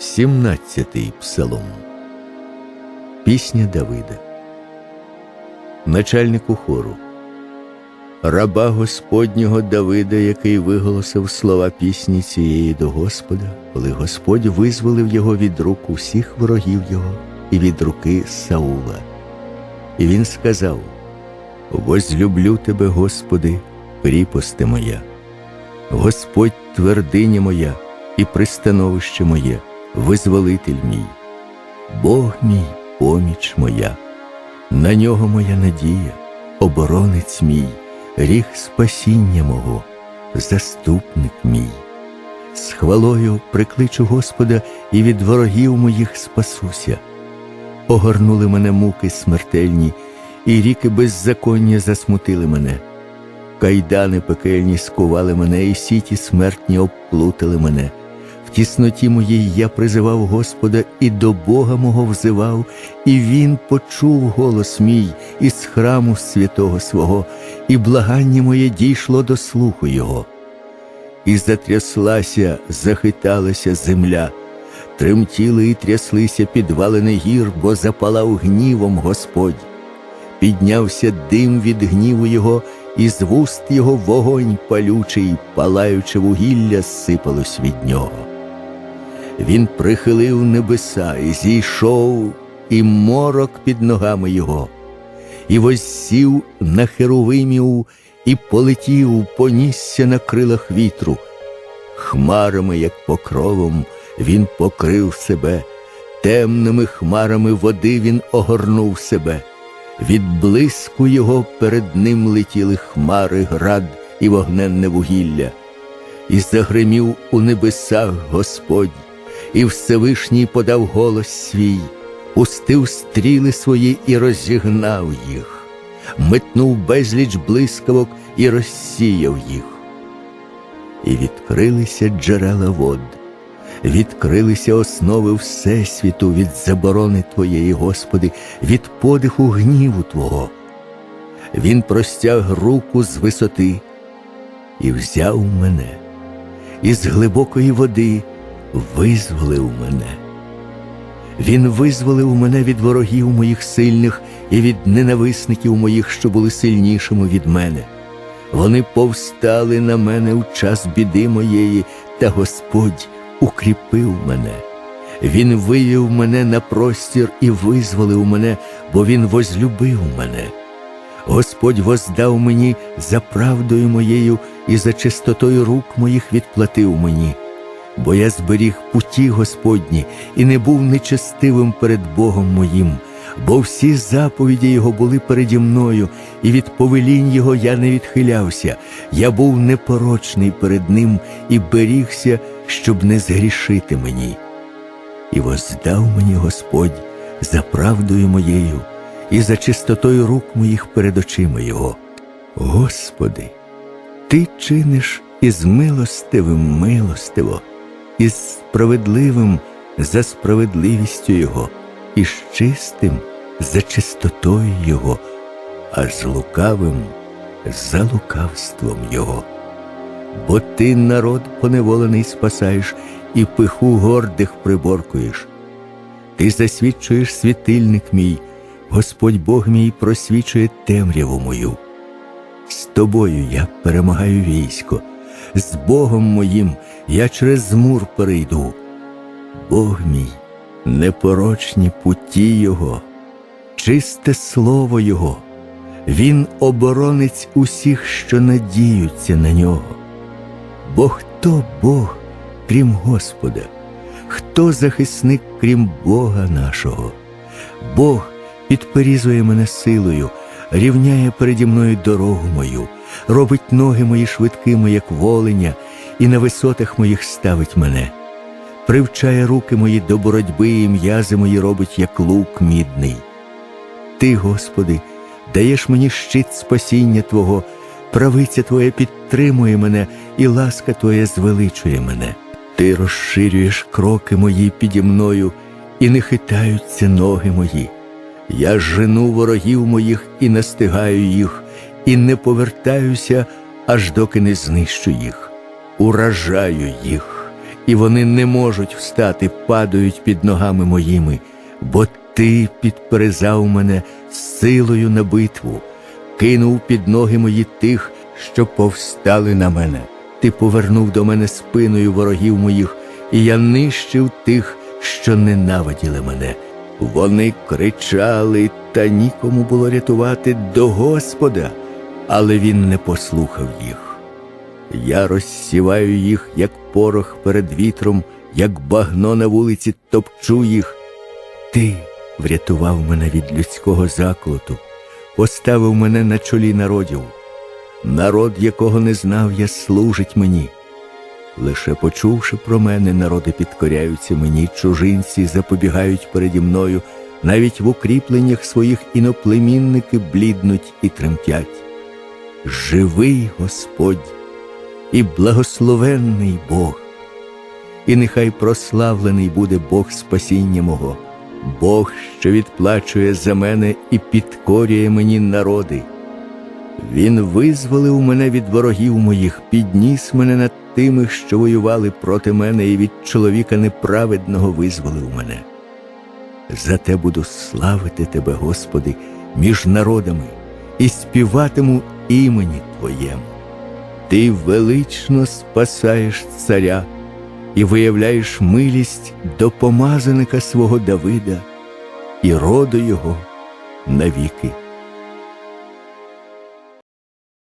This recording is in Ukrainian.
17-й псалом. Пісня Давида. Начальнику хору. Раба Господнього Давида, який виголосив слова пісні цієї до Господа, коли Господь визволив його від рук усіх ворогів його і від руки Саула. І він сказав: Возлюблю тебе, Господи, кріпости моя, Господь твердиня моя і пристановище моє, визволитель мій, Бог мій, поміч моя, на нього моя надія, оборонець мій, ріг спасіння мого, заступник мій. З хвалою прикличу Господа і від ворогів моїх спасуся. Огорнули мене муки смертельні, і ріки беззаконня засмутили мене. Кайдани пекельні скували мене, і сіті смертні обплутали мене. Тісноті моїй я призивав Господа і до Бога мого взивав, і Він почув голос мій із храму святого свого, і благання моє дійшло до слуху Його. І затряслася, захиталася земля, тремтіли і тряслися підвалини гір, бо запалав гнівом Господь. Піднявся дим від гніву Його, і з вуст його вогонь палючий, палаюче вугілля сипалось від нього. Він прихилив небеса і зійшов, і морок під ногами його, і возсів на херовимів, і полетів, понісся на крилах вітру. Хмарами, як покровом, він покрив себе, темними хмарами води він огорнув себе. Від блиску його перед ним летіли хмари, град і вогненне вугілля, і загримів у небесах Господь, і Всевишній подав голос свій, пустив стріли свої і розігнав їх, метнув безліч блискавок і розсіяв їх. І відкрилися джерела вод, відкрилися основи Всесвіту від заборони Твоєї, Господи, від подиху гніву Твого. Він простяг руку з висоти і взяв мене, і з глибокої води визволив мене. Він визволив мене від ворогів моїх сильних і від ненависників моїх, що були сильнішими від мене. Вони повстали на мене у час біди моєї, та Господь укріпив мене. Він вивів мене на простір і визволив мене, бо Він возлюбив мене. Господь воздав мені за правдою моєю і за чистотою рук моїх відплатив мені, бо я зберіг путі Господні і не був нечестивим перед Богом моїм, бо всі заповіді Його були переді мною, і від повелінь Його я не відхилявся. Я був непорочний перед Ним і берігся, щоб не згрішити мені. І воздав мені Господь за правдою моєю і за чистотою рук моїх перед очима Його. Господи, Ти чиниш із милостивим милостиво, із справедливим за справедливістю Його, і з чистим за чистотою Його, а з лукавим за лукавством Його. Бо ти народ поневолений спасаєш і пиху гордих приборкуєш. Ти засвідчуєш світильник мій, Господь Бог мій просвічує темряву мою. З тобою я перемагаю військо, з Богом моїм я через змур перейду. Бог мій, непорочні путі Його, чисте слово Його, Він оборонець усіх, що надіються на нього. Бо хто Бог, крім Господа, хто захисник, крім Бога нашого? Бог підперізує мене силою, рівняє переді мною дорогу мою, робить ноги мої швидкими, як воленя, і на висотах моїх ставить мене, привчає руки мої до боротьби, і м'язи мої робить, як лук мідний. Ти, Господи, даєш мені щит спасіння Твого, правиця Твоя підтримує мене, і ласка Твоя звеличує мене. Ти розширюєш кроки мої піді мною, і не хитаються ноги мої. Я жену ворогів моїх і настигаю їх, і не повертаюся, аж доки не знищу їх. Уражаю їх, і вони не можуть встати, падають під ногами моїми, бо ти підперезав мене силою на битву, кинув під ноги мої тих, що повстали на мене. Ти повернув до мене спиною ворогів моїх, і я нищив тих, що ненавиділи мене. Вони кричали, та нікому було рятувати до Господа, але він не послухав їх. Я розсіваю їх, як порох перед вітром, як багно на вулиці топчу їх. Ти врятував мене від людського заклоту, поставив мене на чолі народів. Народ, якого не знав я, служить мені. Лише почувши про мене, народи підкоряються мені, чужинці запобігають переді мною, навіть в укріпленнях своїх іноплемінники бліднуть і тремтять. Живий Господь і благословенний Бог, і нехай прославлений буде Бог спасіння мого, Бог, що відплачує за мене і підкорює мені народи. Він визволив мене від ворогів моїх, підніс мене над тими, що воювали проти мене, і від чоловіка неправедного визволив мене. Зате буду славити Тебе, Господи, між народами і співатиму імені Твоєму. Ти велично спасаєш царя і виявляєш милість до помазаника свого Давида і роду його навіки.